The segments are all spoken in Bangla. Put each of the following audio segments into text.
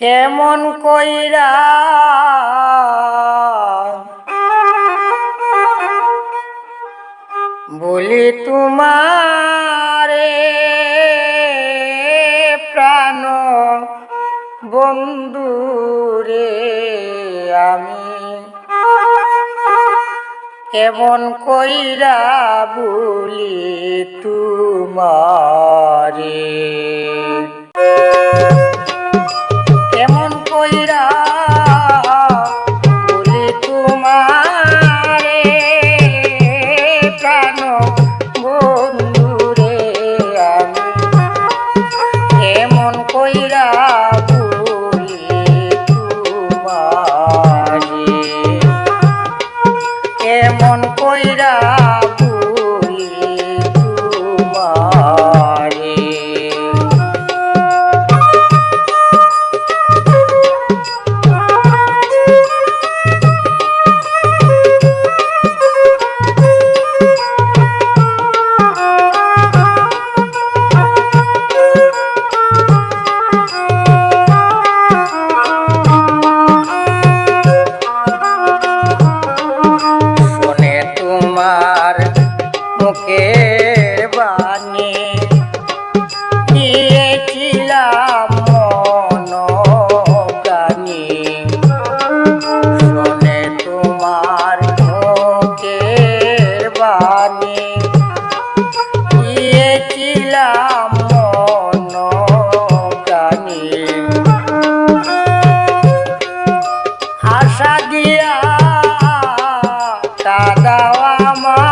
কেমন কইরা বলি তোমারে প্রাণ বন্ধু রে আমি। কেমন কইরা বলি তোমারে? এমন কইরা দাও আমার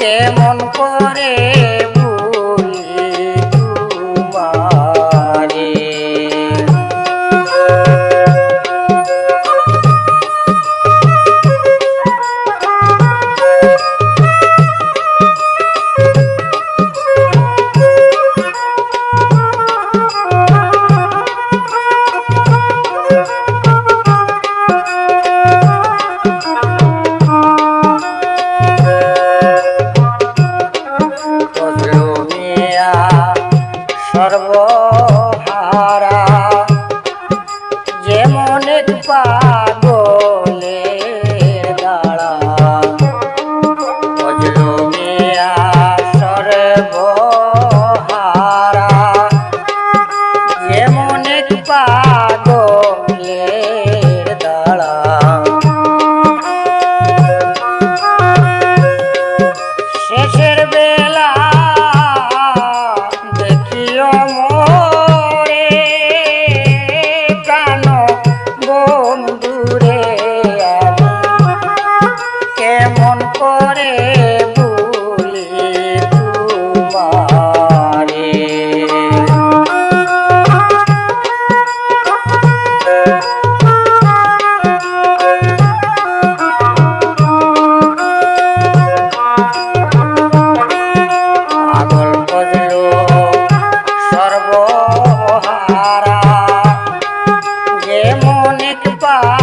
কেমন করে Opa! করে ভুলি তোমারে। পাগল করল সর্বহারা। যে মনে পা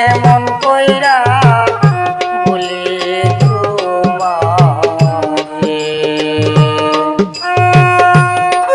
কেমন